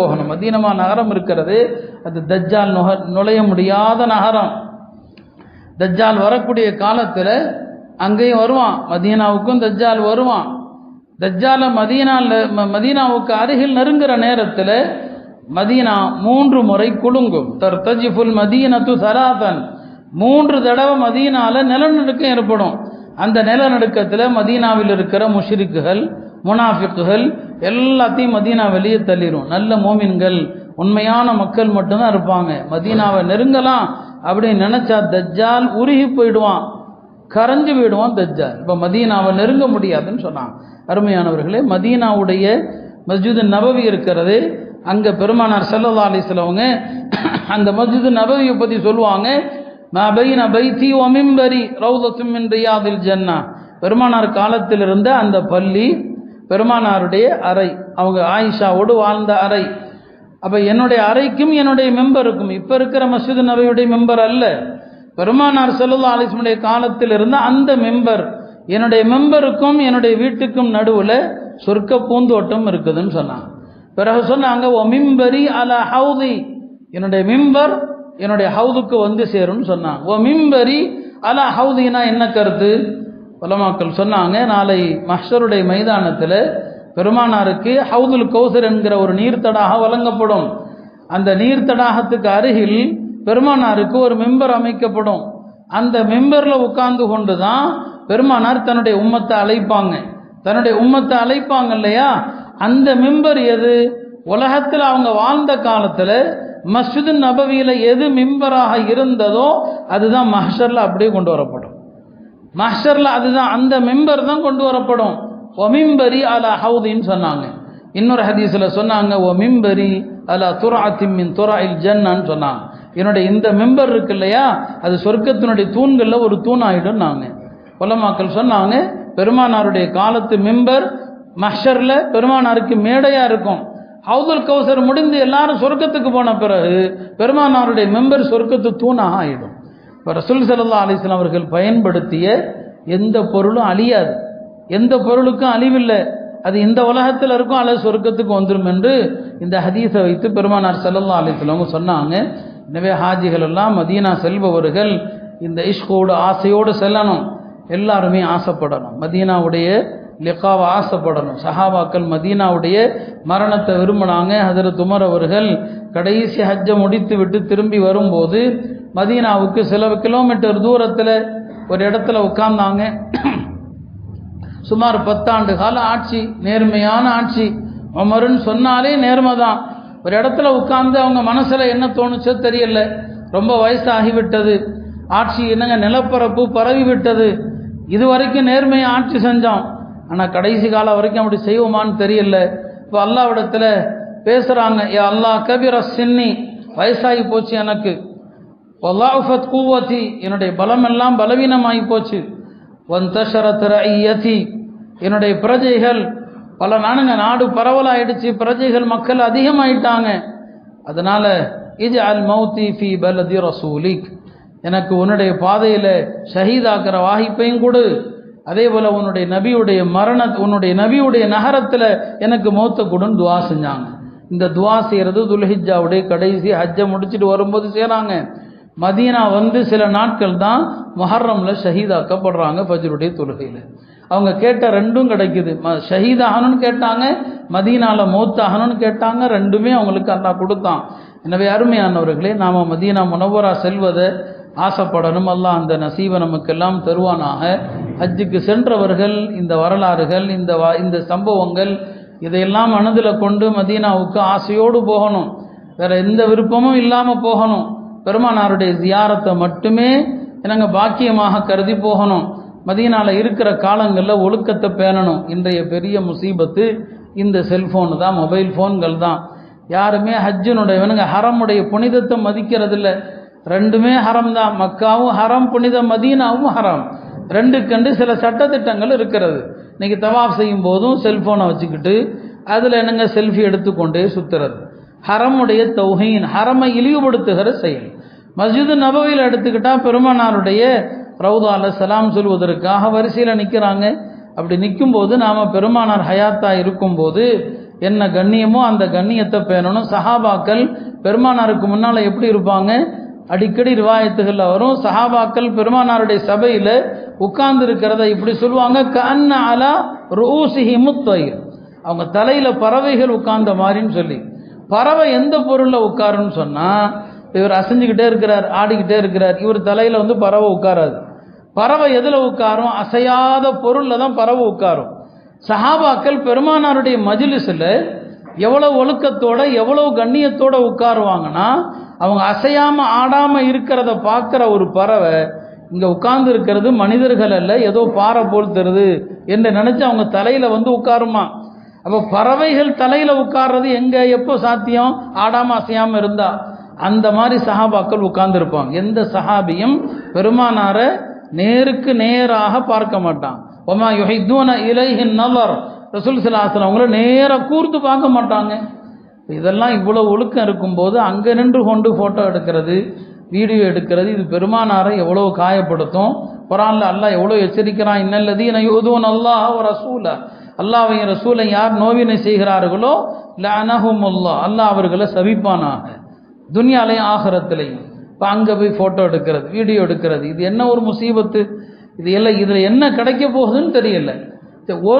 போகணும். மதீனமா நகரம் இருக்கிறது. அது தஜ்ஜால் நுக நுழைய முடியாத நகரம். தஜ்ஜால் வரக்கூடிய காலத்தில் அங்கேயும் வருவான். மதீனாவுக்கும் தஜ்ஜால் வருவான். தஜ்ஜால மதீனால மதீனாவுக்கு அருகில் நெருங்குற நேரத்தில் மதீனா மூன்று முறை குலுங்கும். தர்தஜிஃபுல் மதீனத்து சராதன். மூன்று தடவை மதீனால நிலநடுக்கம் ஏற்படும். அந்த நிலநடுக்கத்தில் மதீனாவில் இருக்கிற முஷிரிக்குகள் முனாஃபிக்குகள் எல்லாத்தையும் மதீனா வெளியே தள்ளிடும் நல்ல மோமின்கள் உண்மையான மக்கள் மட்டும்தான் இருப்பாங்க. மதீனாவை நெருங்கலாம் அப்படின்னு நினைச்சா தஜ்ஜால் உருகி போயிடுவான். கரைஞ்சு போயிடுவான் தஜ்ஜால். இப்போ மதீனாவை நெருங்க முடியாதுன்னு சொன்னாங்க. அருமையானவர்களே மதீனாவுடைய மஸ்ஜிது நபவி இருக்கிறது. அங்கே பெருமானார் ஸல்லல்லாஹு அலைஹி அந்த மஸ்ஜிது நபவியை பற்றி சொல்லுவாங்க. மா பைத்தி வ மிம்பரி ரியாதில் ஜன்னா. பெருமானார் காலத்தில் இருந்த அந்த பள்ளி பெருமானாருடைய அறை அவங்க ஆயிஷாவோடு வாழ்ந்த அறை. அப்போ என்னுடைய அறைக்கும் என்னுடைய மெம்பருக்கும் இப்போ இருக்கிற மஸ்ஜிது நபியுடைய மெம்பர் அல்ல. பெருமானார் ஸல்லல்லாஹு அலைஹி காலத்தில் இருந்த அந்த மெம்பர் என்னுடைய மெம்பருக்கும் என்னுடைய வீட்டுக்கும் நடுவில் சொர்க்க பூந்தோட்டம் இருக்குதுன்னு சொன்னாங்க. பிறகு சொன்னாங்க ஓ மிம்பரி அல ஹவுதி. என்னுடைய மிம்பர் என்னுடைய ஹவுதுக்கு வந்து சேரும்னு சொன்னாங்க. ஓ மிம்பரி அல ஹவுதினா என்ன கருத்து? உலமாக்கள் சொன்னாங்க நாளை மஹ்ஷருடைய மைதானத்தில் பெருமானாருக்கு ஹவுதுல் கௌசர் என்கிற ஒரு நீர்த்தடாக வழங்கப்படும். அந்த நீர்த்தடாகத்துக்கு அருகில் பெருமானாருக்கு ஒரு மெம்பர் அமைக்கப்படும். அந்த மெம்பரில் உட்கார்ந்து கொண்டு தான் பெருமானார் தன்னுடைய உம்மத்தை அழைப்பாங்க. தன்னுடைய உம்மத்தை அழைப்பாங்க இல்லையா? அந்த மெம்பர் எது? உலகத்தில் அவங்க வாழ்ந்த காலத்தில் மஸ்ஜிது நபவியில் எது மிம்பராக இருந்ததோ அதுதான் மஹ்ஷரில் அப்படியே கொண்டு வரப்படும். மஹ்ஷரில் அதுதான் அந்த மெம்பர் தான் கொண்டு வரப்படும். ஒமிம்பரி அலா ஹவுதின்னு சொன்னாங்க. இன்னொரு ஹதீஸில் சொன்னாங்க ஒமிம்பரி மிம்பரி அலா துரா திம்மின் துரா இல் ஜன்னான்னு சொன்னாங்க. என்னுடைய இந்த மெம்பர் இருக்கு இல்லையா அது சொர்க்கத்தினுடைய தூண்களில் ஒரு தூண் ஆகிடும் நாங்கள் உலமாக்கள் சொன்னாங்க பெருமானாருடைய காலத்து மெம்பர் மஹ்ஷரில் பெருமானாருக்கு மேடையாக இருக்கும். ஹவுதுல் கௌசர் முடிந்து எல்லாரும் சொர்க்கத்துக்கு போன பிறகு பெருமானாருடைய மெம்பர் சொர்க்கத்து தூணாக ஆகிடும் இப்போ ரசூல் சல்லா அலிஸ்லாம் அவர்கள் பயன்படுத்திய எந்த பொருளும் அழியாது. எந்த பொருளுக்கும் அழிவில்லை. அது இந்த உலகத்தில் இருக்கும் அல்லது சொர்க்கத்துக்கு வந்துடும் என்று இந்த ஹதீஸை வைத்து பெருமானார் ஸல்லல்லாஹு அலைஹி சொன்னாங்க. எனவே ஹாஜிகள் எல்லாம் மதீனா செல்பவர்கள் இந்த இஷ்கோடு ஆசையோடு செல்லணும். எல்லாருமே ஆசைப்படணும். மதீனாவுடைய லெக்காவை ஆசைப்படணும். சஹாபாக்கள் மதீனாவுடைய மரணத்தை விரும்பினாங்க. ஹதரத் உமர் அவர்கள் கடைசி ஹஜ்ஜை முடித்து விட்டு திரும்பி வரும்போது மதீனாவுக்கு சில கிலோமீட்டர் தூரத்தில் ஒரு இடத்துல உட்கார்ந்தாங்க. சுமார் பத்தாண்டு கால ஆட்சி நேர்மையான ஆட்சி. உமருன்னு சொன்னாலே நேர்மை தான் ஒரு இடத்துல உட்கார்ந்து அவங்க மனசில் என்ன தோணுச்சோ தெரியல. ரொம்ப வயசாகிவிட்டது. ஆட்சி என்னங்க நிலப்பரப்பு பரவி விட்டது இது வரைக்கும் நேர்மையை ஆட்சி செஞ்சோம். ஆனால் கடைசி காலம் வரைக்கும் அப்படி செய்வோமான்னு தெரியல. இப்போ அல்லாவிடத்தில் பேசுகிறாங்க ஏ அல்லாஹ் கபிர சின்னி. வயசாகி போச்சு எனக்கு. வல்லாஃபத் கூவத்தி என்னுடைய பலம் எல்லாம் பலவீனமாகி போச்சு. ஒன் ரஐயதி என்னுடைய பிரஜைகள் பல நாடுங்க நாடு பரவலாயிடுச்சு பிரஜைகள் மக்கள் அதிகமாயிட்டாங்க. அதனால இது அல் மௌத்தி ஃபி பலதி ரசூலிக் எனக்கு உன்னுடைய பாதையில் ஷஹீதாக்கிற வாய்ப்பையும் கொடு. அதே போல் உன்னுடைய நபியுடைய மரண உன்னுடைய நபியுடைய நகரத்தில் எனக்கு மௌத்த கொடுன்னு துவா செஞ்சாங்க. இந்த துவா செய்கிறது துல்ஹிஜாவுடைய கடைசி ஹஜ்ஜை முடிச்சுட்டு வரும்போது செய்கிறாங்க மதீனா வந்து சில நாட்கள் தான் முஹர்ரம்ல ஷஹீதாக்கப்படுறாங்க ஃபஜ்ருடைய தொழுகையில். அவங்க கேட்ட ரெண்டும் கிடைக்குது. ம ஷஹீதாகணும்னு கேட்டாங்க மதீனாவில் மௌத்தாகணும்னு கேட்டாங்க ரெண்டுமே அவங்களுக்கு அல்லாஹ் கொடுத்தான். எனவே அருமையானவர்களே நாம் மதீனா முனவரா செல்வதை ஆசைப்படணும். அல்லாஹ் அந்த நசீவை நமக்கெல்லாம் தருவானாக. ஹஜ்ஜுக்கு சென்றவர்கள் இந்த வரலாறுகள் இந்த வா இந்த சம்பவங்கள் இதையெல்லாம் மனதில் கொண்டு மதீனாவுக்கு ஆசையோடு போகணும். வேற எந்த விருப்பமும் இல்லாமல் போகணும். பெருமானாருடைய ஜியாரத்தை மட்டுமே என்னங்க பாக்கியமாக கருதி போகணும். மதியனால் இருக்கிற காலங்களில் ஒழுக்கத்தை பேணணும். இன்றைய பெரிய முசீபத்து இந்த செல்ஃபோனு தான் மொபைல் ஃபோன்கள் தான். யாருமே ஹஜ்ஜினுடையவனுங்க ஹரமுடைய புனிதத்தை மதிக்கிறதில்ல. ரெண்டுமே ஹரம் தான். மக்காவும் ஹரம் புனித மதீனாவும் ஹரம். ரெண்டு கண்டு சில சட்டத்திட்டங்கள் இருக்கிறது. இன்னைக்கு தவாஃப் செய்யும் போதும் செல்ஃபோனை வச்சுக்கிட்டு அதில் என்னங்க செல்ஃபி எடுத்துக்கொண்டே சுத்துறது. ஹரமுடைய தொகையின் ஹரமை இழிவுபடுத்துகிற செயல். மஸ்ஜிது நபவியில் எடுத்துக்கிட்டால் பெருமானாருடைய ரவுதாவில் சலாம் சொல்வதற்காக வரிசையில் நிற்கிறாங்க அப்படி நிற்கும்போது நாம் பெருமானார் ஹயாத்தா இருக்கும்போது என்ன கண்ணியமோ அந்த கண்ணியத்தை பேணணும். சஹாபாக்கள் பெருமானாருக்கு முன்னால் எப்படி இருப்பாங்க? அடிக்கடி ரிவாயத்துகளில் வரும். சஹாபாக்கள் பெருமானாருடைய சபையில் உட்கார்ந்து இருக்கிறத இப்படி சொல்லுவாங்க. கண்ண அலா ரூசிஹி முத்தயிர். அவங்க தலையில் பறவைகள் உட்கார்ந்த மாதிரின்னு சொல்லி. பறவை எந்த பொருளில் உட்காருன்னு சொன்னால் இவர் அசைஞ்சுக்கிட்டே இருக்கிறார் ஆடிக்கிட்டே இருக்கிறார். இவர் தலையில் வந்து பறவை உட்காராது. பறவை எதில் உட்காரும்? அசையாத பொருளில் தான் பறவை உட்காரும். சஹாபாக்கள் பெருமானாருடைய மஜிலிஸில் எவ்வளோ ஒழுக்கத்தோட எவ்வளோ கண்ணியத்தோட உட்காருவாங்கன்னா அவங்க அசையாமல் ஆடாமல் இருக்கிறத பார்க்குற ஒரு பறவை இங்கே உட்கார்ந்து இருக்கிறது மனிதர்கள் அல்ல ஏதோ பாறை போல் தருது என்று நினச்சி அவங்க தலையில் வந்து உட்காருமா? அப்போ பறவைகள் தலையில் உட்கார்றது எங்கே? எப்போ சாத்தியம்? ஆடாமல் அசையாமல் இருந்தால் அந்த மாதிரி சஹாபாக்கள் உட்கார்ந்துருப்பாங்க. எந்த சஹாபியும் பெருமானாரை நேருக்கு நேராக பார்க்க மாட்டான். ஒமா யுஹித்தூன இலைஹின் நவர். ரசூல் சிலாசன் அவங்கள நேராக கூர்ந்து பார்க்க மாட்டாங்க. இதெல்லாம் இவ்வளோ ஒழுக்கம் இருக்கும்போது அங்கே நின்று கொண்டு ஃபோட்டோ எடுக்கிறது வீடியோ எடுக்கிறது இது பெருமானாரை எவ்வளோ காயப்படுத்தும். குரானில் அல்லாஹ் எவ்வளோ எச்சரிக்கிறான்? இன்னல்லதீன யூதுவன் அல்லாஹ் ஒரு ரசூல அல்லாஹ் ரசூலை யார் நோவினை செய்கிறார்களோ? லஅனஹும் அல்லாஹ் அல்லாஹ் அவர்களை சபிப்பானாக. துனியாலையும் ஆகரத்துலையும். இப்போ அங்கே போய் ஃபோட்டோ எடுக்கிறது வீடியோ எடுக்கிறது. இது என்ன ஒரு முசீபத்து? இது எல்லாம் இதில் என்ன கிடைக்க போகுதுன்னு தெரியல. ஒரு